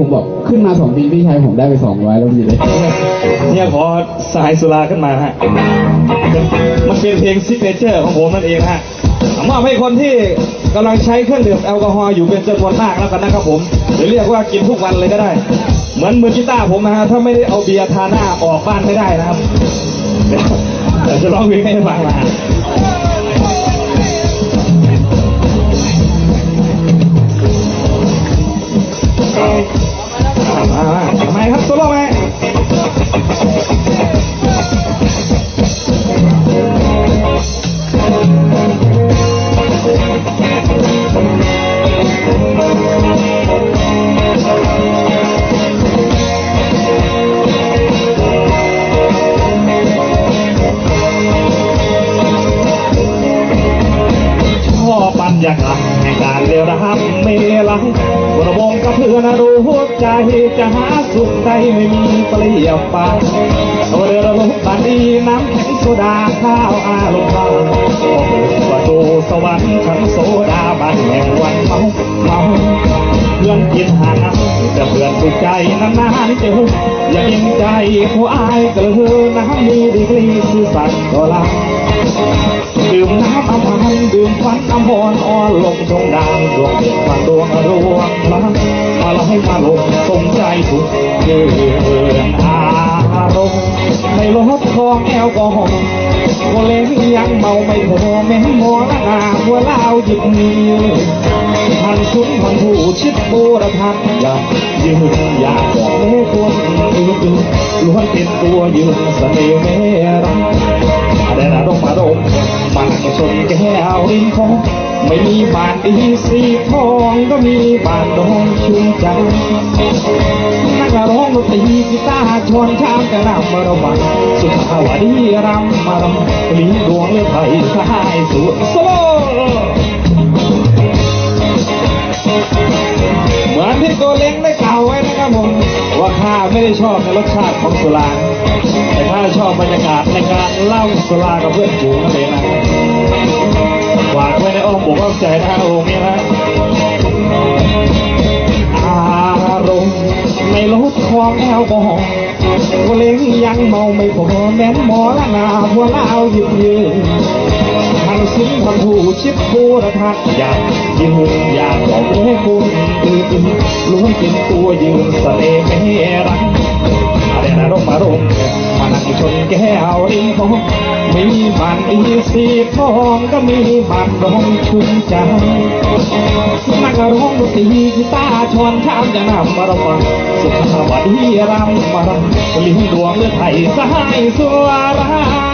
ผมบอกขึ้นมาสองปีพี่ชายผมได้ไปสองร้อยแล้วพี่เลยเนี่ยขอสายสุราขึ้นมาฮะ มันเป็นเพลงซิกเนเจอร์ของผมนั่นเองฮะมอบให้คนที่กำลังใช้เครื่องดื่มแอลกอฮอล์อยู่เป็นจำนวนมากแล้วกันนะครับผมหรือเรียกว่ากินทุกวันเลยก็ได้ เหมือนมือกีตาร์ผมนะฮะถ้าไม่ได้เอาเบียร์ทาหน้าออกบ้านไม่ได้นะครับเดี๋ยวเดี๋ยวจะร้องเพลงให้ฟังนะ อยากาศแห่งการเรียวรำเมลัยกรวงกับเพื่อนรู้ใจจะหาสุขใดไม่มีเปรียบปานตัวเรือลุบันดีน้ำแข็งโซดาข้าวอาลมบานประตูสวรรค์ชั้นโซดาบ้านแห่งวันเมาเมาเพื่อนกินหาน้ำแต่เพื่อนสุขใจนานๆเจออย่าเย็นใจผู้อายกระเฮือน้ำมีดีกรีสื่อสัตย์ก็ลา ลงทงดาวดวงเด็กฟันดวงรวงพลังมาไล่มาลงสมใจทุกเดือนอารมณ์ในรถของแอลกอฮอล์โมเลงยังเมาไม่พอแม่หมอละนาหัวเล่าหยิบมือพันชุนพันผู้ชิดโบระทันอยากยืนอยากบอกเล่คนอื่นล้วนเป็นตัวยืนเสน่ห์แม่รัก แต่ละดงมาดมบันชนแก้วริมคงไม่มีบานดีสีทองก็มีบานดงชุ่มใจนักร้องดนตรีกีตาร์ชวนชามกระนำมาระบังสุขาวดีรำมารำมีดวงเลือไทยสายสุดสโล ตัวเล้งได้กล่าวไว้นะครับผมว่าข้าไม่ได้ชอบในรสชาติของสุราแต่ถ้าชอบบรรยากาศในการเล่าสุรากับเพื่อนฝูงนั่นเองนะฝากไว้ในอ้อมอกอ้อมใจนะฮะโอ้มีนะอารมณ์ในรถของแอลกอฮอล์ก็เล้งยังเมาไม่พอแม้นหมอละนาหัวเล่าหยิบยืน ทางซุ้มทางผู้ชิดบูระทัศน์อยากยืนอยากบอกให้คุณอื่นล้วนเป็นตัวยืนเสน่ห์ไม่รักอะไรนะร่มมาร่มมานั่งชนแก้วริมคลองมีบานดีสีทองก็มีบานดองชุ่มใจนักร้องดนตรีกีตาร์ชวนชามจะนำมาระฟังสุขาวดีรำมารำลิ้นดวงเลือดไทยสหายสวรา